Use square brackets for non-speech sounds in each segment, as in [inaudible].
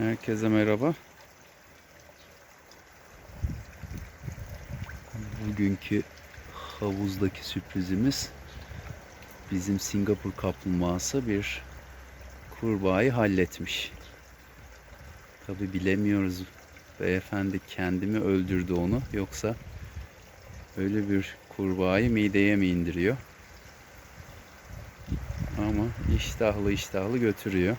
Herkese merhaba. Bugünkü havuzdaki sürprizimiz bizim Singapur kaplumbağası bir kurbağayı halletmiş. Tabi bilemiyoruz beyefendi kendi mi öldürdü onu yoksa öyle bir kurbağayı mideye mi indiriyor? Ama iştahlı iştahlı götürüyor.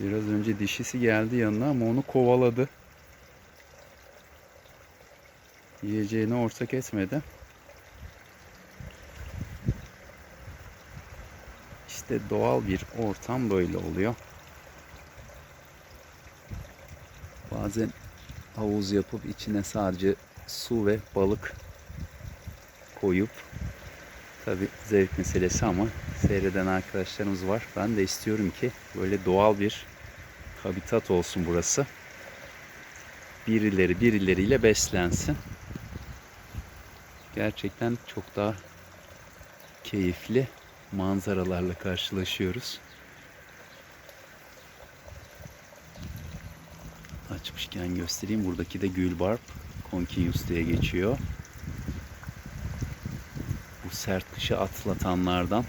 Biraz önce dişisi geldi yanına ama onu kovaladı. Yiyeceğini ortak etmedi. İşte doğal bir ortam böyle oluyor. Bazen havuz yapıp içine sadece su ve balık koyup tabi zevk meselesi ama seyreden arkadaşlarımız var. Ben de istiyorum ki böyle doğal bir habitat olsun burası. Birileri birileriyle beslensin. Gerçekten çok daha keyifli manzaralarla karşılaşıyoruz. Açmışken göstereyim. Buradaki de Gülbarp Continuous diye geçiyor. Sert kışı atlatanlardan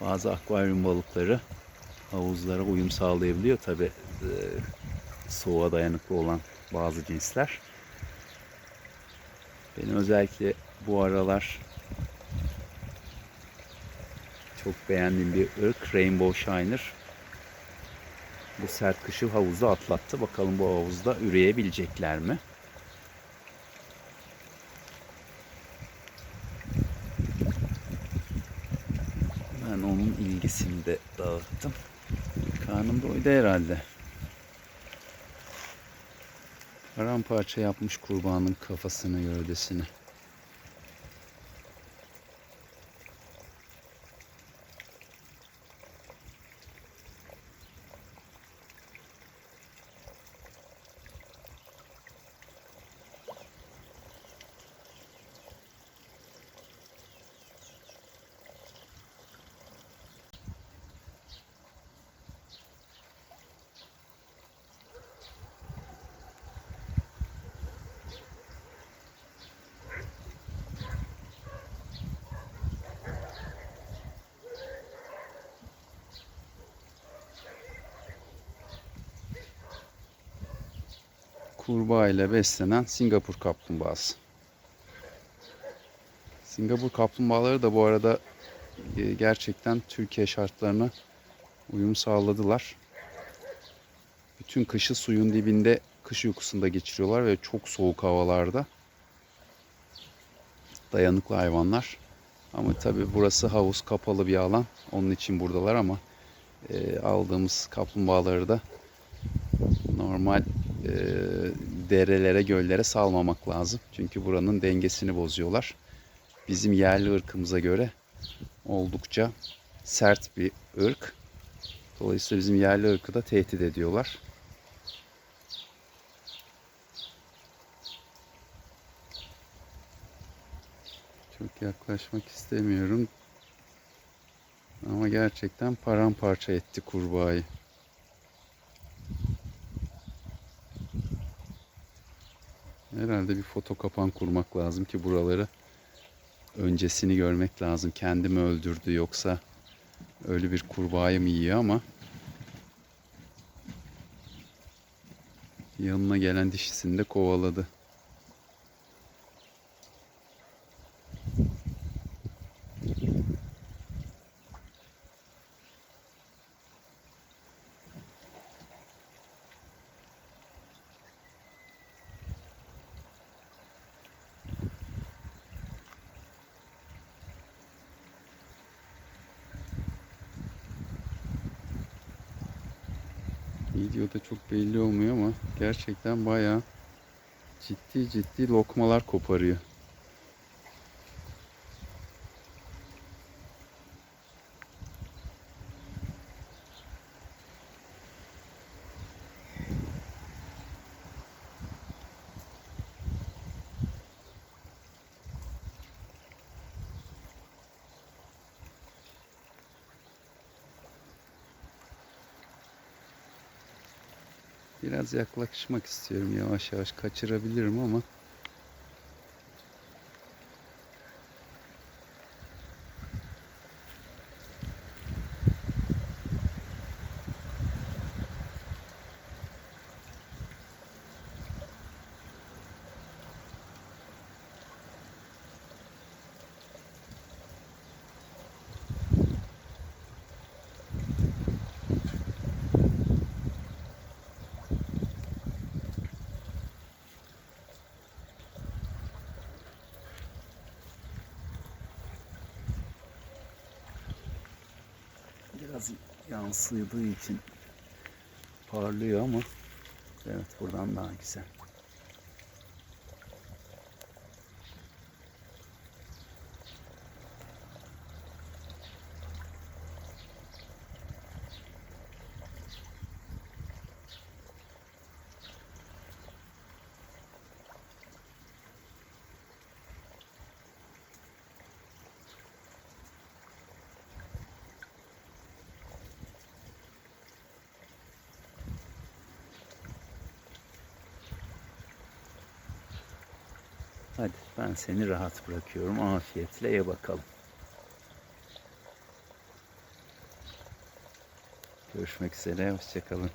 bazı akvaryum balıkları havuzlara uyum sağlayabiliyor. Tabi e, soğuğa dayanıklı olan bazı cinsler. Benim özellikle bu aralar çok beğendiğim bir ırk Rainbow Shiner. Bu sert kışı havuzu atlattı. Bakalım bu havuzda üreyebilecekler mi? Ben onun ilgisini de dağıttım. Karnım doydu herhalde. Paramparça yapmış kurbanın kafasını, gövdesini. Kurbağa ile beslenen Singapur kaplumbağası. Singapur kaplumbağaları da bu arada e, gerçekten Türkiye şartlarına uyum sağladılar. Bütün kışı suyun dibinde kış uykusunda geçiriyorlar ve çok soğuk havalarda dayanıklı hayvanlar. Ama tabi burası havuz kapalı bir alan. Onun için buradalar ama e, aldığımız kaplumbağaları da normal e, derelere, göllere salmamak lazım. Çünkü buranın dengesini bozuyorlar. Bizim yerli ırkımıza göre oldukça sert bir ırk. Dolayısıyla bizim yerli ırkı da tehdit ediyorlar. Çok yaklaşmak istemiyorum. Ama gerçekten paramparça etti kurbağayı. Herhalde bir foto kapan kurmak lazım ki buraları öncesini görmek lazım. Kendi mi öldürdü yoksa öyle bir kurbağayı mı yiyor ama yanına gelen dişisini de kovaladı. Videoda çok belli olmuyor ama gerçekten bayağı ciddi ciddi lokmalar koparıyor. Biraz yaklaşmak istiyorum. Yavaş yavaş kaçırabilirim ama biraz yansıdığı için parlıyor ama evet buradan daha güzel. Hadi ben seni rahat bırakıyorum. Afiyetle ye bakalım. Görüşmek üzere. Hoşçakalın.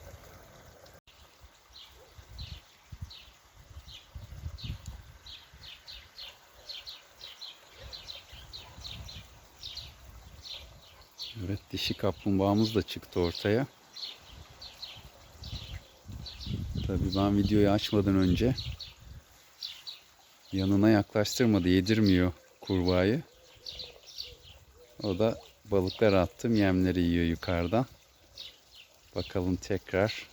Evet dişi kaplumbağamız da çıktı ortaya. Tabii ben videoyu açmadan önce yanına yaklaştırmadı, yedirmiyor kurbağayı. O da balıklar attım, yemleri yiyor yukarıdan. Bakalım tekrar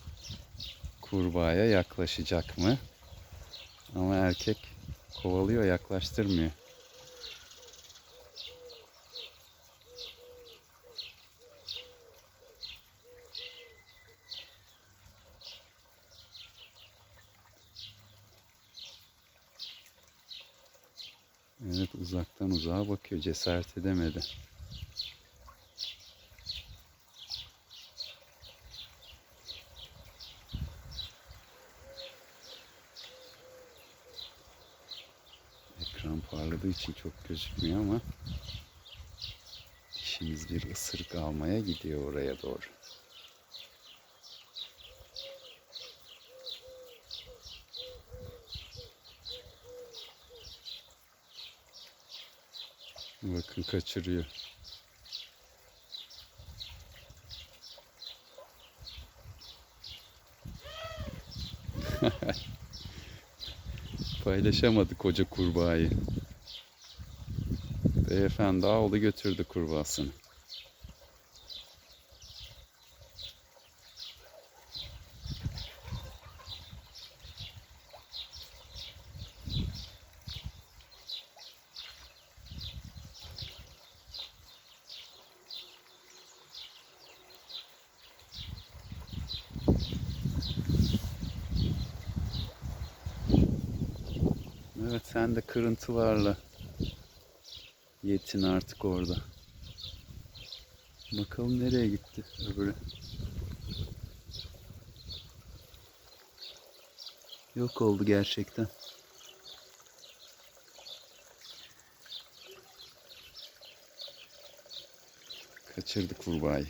kurbağaya yaklaşacak mı? Ama erkek kovalıyor, yaklaştırmıyor. Evet uzaktan uzağa bakıyor. Cesaret edemedi. Ekran parladığı için çok gözükmüyor ama dişimiz bir ısırık almaya gidiyor oraya doğru. Bakın kaçırıyor. [laughs] Paylaşamadı koca kurbağayı. Beyefendi aldı götürdü kurbağasını. Evet sen de kırıntılarla yetin artık orada. Bakalım nereye gitti öbürü. Yok oldu gerçekten. Kaçırdık kurbağayı.